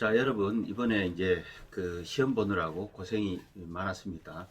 자, 여러분, 이번에 이제 그 시험 보느라고 고생이 많았습니다.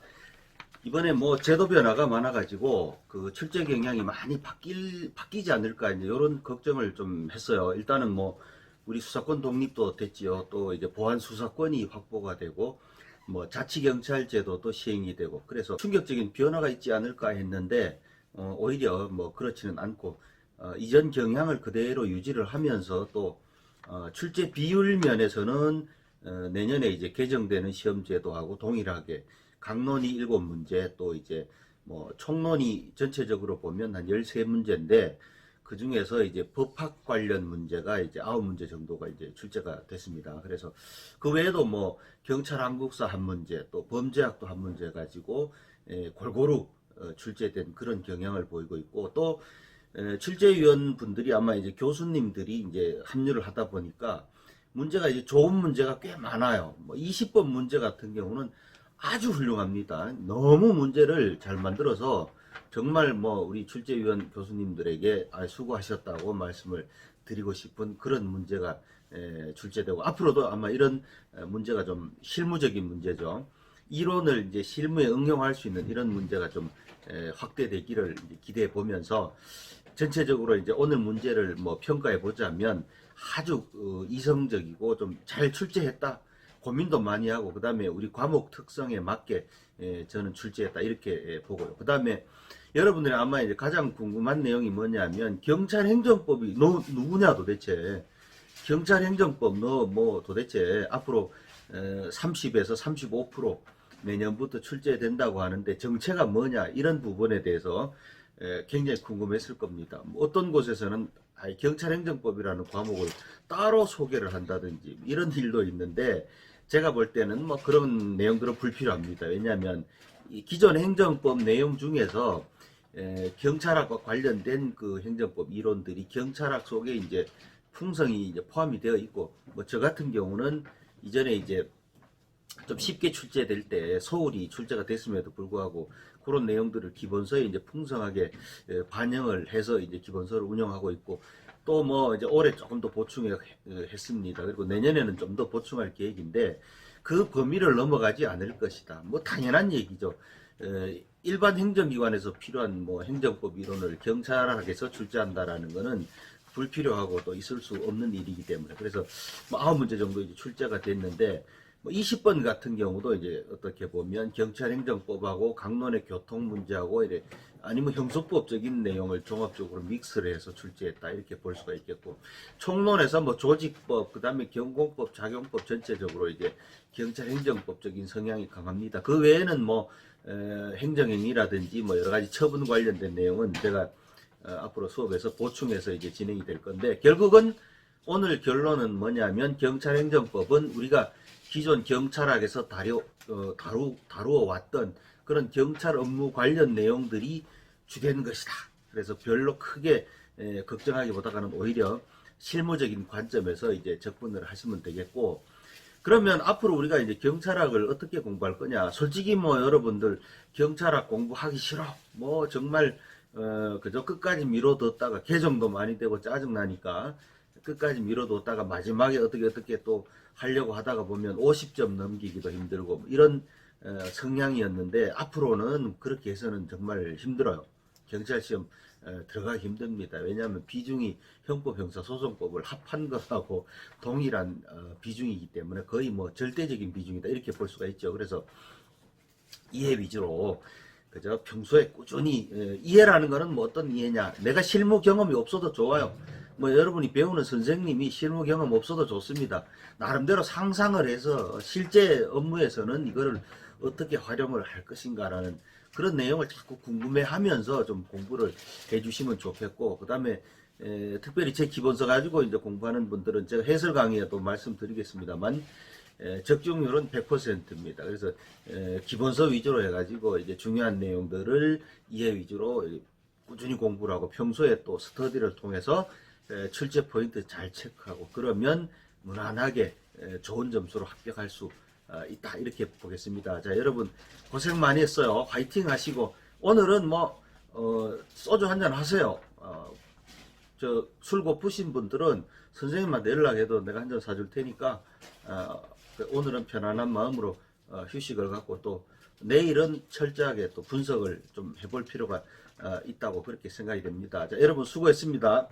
이번에 뭐 제도 변화가 많아가지고 그 출제 경향이 많이 바뀔, 바뀌지 않을까, 이제 이런 걱정을 좀 했어요. 일단은 뭐 우리 수사권 독립도 됐지요. 또 이제 보안 수사권이 확보가 되고 뭐 자치경찰제도도 시행이 되고 그래서 충격적인 변화가 있지 않을까 했는데 어, 오히려 뭐 그렇지는 않고 어, 이전 경향을 그대로 유지를 하면서 또 어, 출제 비율 면에서는 어, 내년에 이제 개정되는 시험 제도하고 동일하게 강론이 7문제 또 이제 뭐 총론이 전체적으로 보면 한 13문제인데 그 중에서 이제 법학 관련 문제가 이제 9문제 정도가 이제 출제가 됐습니다. 그래서 그 외에도 뭐 경찰 한국사 한 문제 또 범죄학도 한 문제 가지고 에, 골고루 어, 출제된 그런 경향을 보이고 있고 또 에, 출제위원 분들이 아마 이제 교수님들이 이제 합류를 하다 보니까 문제가 이제 좋은 문제가 꽤 많아요. 뭐 20번 문제 같은 경우는 아주 훌륭합니다. 너무 문제를 잘 만들어서 정말 뭐 우리 출제위원 교수님들에게 아, 수고하셨다고 말씀을 드리고 싶은 그런 문제가 에, 출제되고 앞으로도 아마 이런 에, 문제가 좀 실무적인 문제죠. 이론을 이제 실무에 응용할 수 있는 이런 문제가 좀 에, 확대되기를 기대해 보면서 전체적으로 이제 오늘 문제를 뭐 평가해 보자면 아주 어, 이성적이고 좀 잘 출제했다. 고민도 많이 하고 그다음에 우리 과목 특성에 맞게 에, 저는 출제했다 이렇게 에, 보고요. 그다음에 여러분들이 아마 이제 가장 궁금한 내용이 뭐냐면 경찰 행정법이 너 누구냐 도대체 경찰 행정법 너 뭐 도대체 앞으로 30에서 35% 내년부터 출제된다고 하는데 정체가 뭐냐 이런 부분에 대해서 에, 굉장히 궁금했을 겁니다. 뭐 어떤 곳에서는 경찰행정법이라는 과목을 따로 소개를 한다든지 이런 일도 있는데 제가 볼 때는 뭐 그런 내용들은 불필요합니다. 왜냐하면 이 기존 행정법 내용 중에서 에, 경찰학과 관련된 그 행정법 이론들이 경찰학 속에 이제 풍성이 이제 포함이 되어 있고 뭐 저 같은 경우는 이전에 이제 좀 쉽게 출제될 때 서울이 출제가 됐음에도 불구하고 그런 내용들을 기본서에 이제 풍성하게 에, 반영을 해서 이제 기본서를 운영하고 있고 또 뭐 이제 올해 조금 더 보충해 했습니다. 그리고 내년에는 좀 더 보충할 계획인데 그 범위를 넘어가지 않을 것이다. 뭐 당연한 얘기죠. 에, 일반 행정기관에서 필요한 뭐 행정법 이론을 경찰학에서 출제한다라는 거는 불필요하고 또 있을 수 없는 일이기 때문에 그래서 뭐 아홉 문제 정도 이제 출제가 됐는데 뭐 20번 같은 경우도 이제 어떻게 보면 경찰행정법하고 강론의 교통 문제하고 이래 아니면 형소법적인 내용을 종합적으로 믹스를 해서 출제했다 이렇게 볼 수가 있겠고 총론에서 뭐 조직법 그다음에 경공법 작용법 전체적으로 이제 경찰행정법적인 성향이 강합니다. 그 외에는 뭐 에, 행정행위라든지 뭐 여러 가지 처분 관련된 내용은 제가 어, 앞으로 수업에서 보충해서 이제 진행이 될 건데 결국은 오늘 결론은 뭐냐면 경찰행정법은 우리가 기존 경찰학에서 다루, 어, 다루, 다루어 왔던 그런 경찰 업무 관련 내용들이 주된 것이다. 그래서 별로 크게 에, 걱정하기보다는 오히려 실무적인 관점에서 이제 접근을 하시면 되겠고 그러면 앞으로 우리가 이제 경찰학을 어떻게 공부할 거냐? 솔직히 뭐 여러분들 경찰학 공부하기 싫어. 뭐 정말 어 그저 끝까지 미뤄뒀다가 개정도 많이 되고 짜증 나니까 끝까지 미뤄뒀다가 마지막에 어떻게 어떻게 또 하려고 하다가 보면 50점 넘기기도 힘들고 뭐 이런 어, 성향이었는데 앞으로는 그렇게 해서는 정말 힘들어요. 경찰 시험 어, 들어가기 힘듭니다. 왜냐하면 비중이 형법, 형사, 소송법을 합한 것하고 동일한 어, 비중이기 때문에 거의 뭐 절대적인 비중이다 이렇게 볼 수가 있죠. 그래서 이해 위주로 그저 평소에 꾸준히 에, 이해라는 거는 뭐 어떤 이해냐? 내가 실무 경험이 없어도 좋아요. 뭐 여러분이 배우는 선생님이 실무 경험 없어도 좋습니다. 나름대로 상상을 해서 실제 업무에서는 이거를 어떻게 활용을 할 것인가라는 그런 내용을 자꾸 궁금해하면서 좀 공부를 해주시면 좋겠고 그 다음에 에, 특별히 제 기본서 가지고 이제 공부하는 분들은 제가 해설 강의에도 말씀드리겠습니다만 에, 적중률은 100%입니다. 그래서 에, 기본서 위주로 해가지고 이제 중요한 내용들을 이해 위주로 꾸준히 공부를 하고 평소에 또 스터디를 통해서 에, 출제 포인트 잘 체크하고 그러면 무난하게 에, 좋은 점수로 합격할 수 어, 있다 이렇게 보겠습니다. 자 여러분 고생 많이 했어요. 화이팅 하시고 오늘은 뭐 어, 소주 한잔 하세요. 어, 저술 고프신 분들은 선생님한테 연락해도 내가 한 잔 사줄 테니까 어, 그 오늘은 편안한 마음으로 어, 휴식을 갖고 또 내일은 철저하게 또 분석을 좀 해볼 필요가 어, 있다고 그렇게 생각이 됩니다. 자, 여러분 수고했습니다.